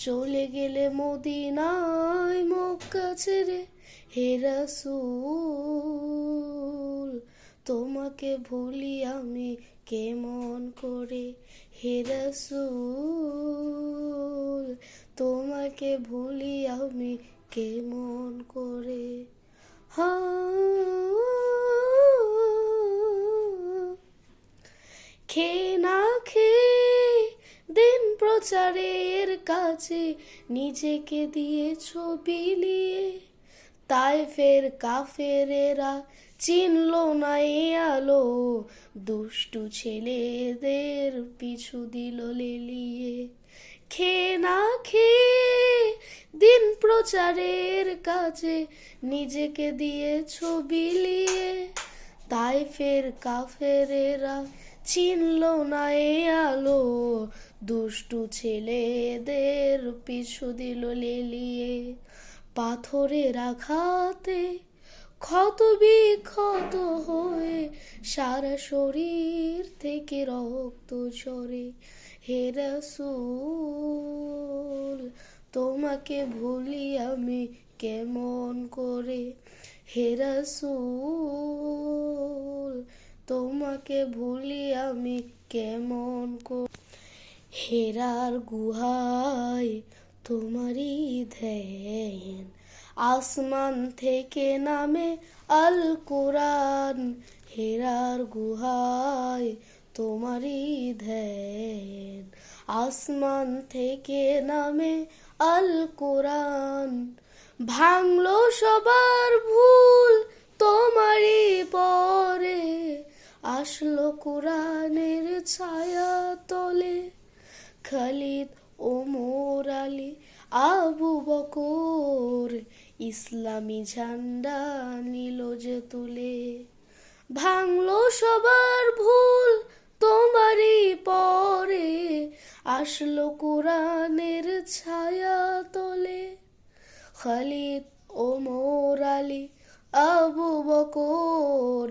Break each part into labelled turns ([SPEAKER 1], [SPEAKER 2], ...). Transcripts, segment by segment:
[SPEAKER 1] চলে গেলে মদিনায় মক্কা ছেড়ে, হে রাসূল, তোমাকে ভুলি আমি কেমন করে? হে রাসূল, তোমাকে ভুলি আমি কেমন করে? হ্যাঁ প্রচারের কাছে নিজেকে দিয়েছ বিলিয়ে তাই ফের কাফেরেরা চিনল না এ আলো। দুষ্টু ছেলেদের পিছু দিল লেলিয়ে। খে না খে দিন প্রচারের কাছে নিজেকে দিয়েছ বিলিয়ে তাই ফের কাফেরেরা চিনল না এ আলো। দুষ্টু ছেলেদের পিছু দিল লেলিয়ে। পাথরের আঘাতে ক্ষত বিক্ষত হয়ে সারা শরীর থেকে রক্ত ঝরে। হে রাসূল, তোমাকে ভুলি আমি কেমন করে? হে রাসূল তোমাকে ভুলি আমি কেমন করে হেরার গুহায় তোমারই ধ্যান। আসমান থেকে নামে আল কোরআন হেরার গুহায় তোমারই ধ্যান। আসমান থেকে নামে আল কোরআন ভাঙলো সবার ভুল আসলো কোরআনের ছায়া তলে। খালিদ ওমর আলী, আবু বকর ইসলামী ঝান্ডা নিল যে তুলে। ভাঙলো সবার ভুল তোমারই পরে, আসলো কোরআনের ছায়া তলে। খালিদ ওমর আলী, আবু বকর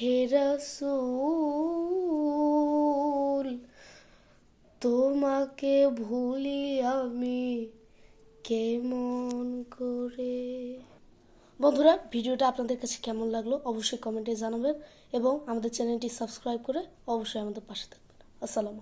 [SPEAKER 1] হে রাসূল, তোমাকে ভুলি আমি কেমন করে? বন্ধুরা, ভিডিওটা আপনাদের কাছে কেমন লাগল অবশ্যই কমেন্টে জানাবেন এবং আমাদের চ্যানেলটি সাবস্ক্রাইব করে অবশ্যই আমাদের পাশে থাকবেন। আসসালামু